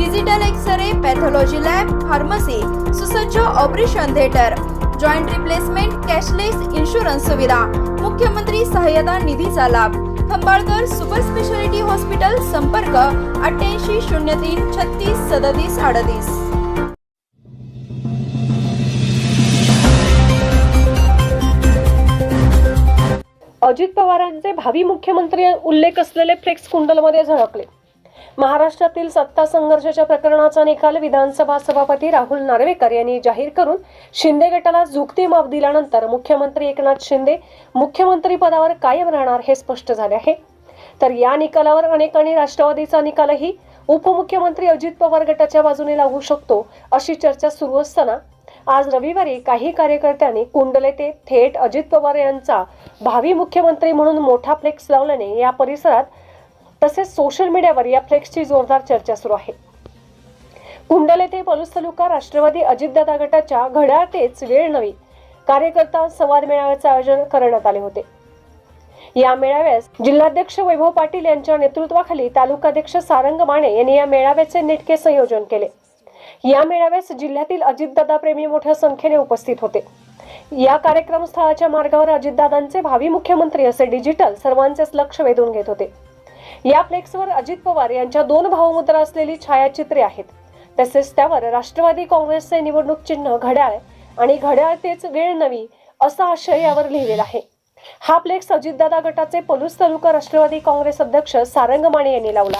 Digital X-ray pathology lab pharmacy सुसज्ज operation theatre joint replacement cashless insurance सुविधा मुख्यमंत्री सहाय्यता निधीचा लाभ खंबाळकर सुपर स्पेशालिटी हॉस्पिटल संपर्क अठ्ठ्याऐंशी शून्य तीन छत्तीस सदतीस अडतीस अजित पवारांचे भावी मुख्यमंत्री उल्लेख असलेले फ्लेक्स कुंडलमध्ये झळकले. महाराष्ट्रातील सत्ता संघर्षाच्या प्रकरणाचा निकाल विधानसभा सभापती राहुल नार्वेकर यांनी जाहीर करून शिंदे गटाला झुकती माप दिल्यानंतर मुख्यमंत्री एकनाथ शिंदे मुख्यमंत्री पदावर कायम राहणार हे स्पष्ट झाले आहे. तर या निकालावर अनेकांनी राष्ट्रवादीचा निकालही उपमुख्यमंत्री अजित पवार गटाच्या बाजूने लागू शकतो अशी चर्चा सुरू असताना आज रविवारी काही कार्यकर्त्यांनी कुंडले ते थेट अजित पवार यांचा भावी मुख्यमंत्री म्हणून मोठा फ्लेक्स लावल्याने या परिसरात तसेच सोशल मीडियावर या फ्लेक्सची जोरदार चर्चा सुरू आहे. कुंडल येथे पलूस तालुका राष्ट्रवादी अजितदादा गटाच्या घड्याळ तेच वेळ नवी कार्यकर्ता संवाद मेळाव्याचे आयोजन करण्यात आले होते. या मेळाव्यास जिल्हाध्यक्ष वैभव पाटील यांच्या नेतृत्वाखाली तालुकाध्यक्ष सारंग माने यांनी या मेळाव्याचे नेटके संयोजन केले. या मेळाव्यास जिल्ह्यातील अजितदादा प्रेमी मोठ्या संख्येने उपस्थित होते. या कार्यक्रम स्थळाच्या मार्गावर अजितदादांचे भावी मुख्यमंत्री असे डिजिटल सर्वांचेच लक्ष वेधून घेत होते. या फ्लेक्सवर अजित पवार यांच्या दोन भावमुद्रा असलेली छायाचित्रे आहेत. तसेच त्यावर राष्ट्रवादी काँग्रेसचे निवडणूक चिन्ह घड्याळ आणि घड्याळ तेच वेळ नवी असा आशय यावर लिहिलेला आहे. हा फ्लेक्स अजितदादा गटाचे पलूस तालुका राष्ट्रवादी काँग्रेस अध्यक्ष सारंग माने यांनी लावला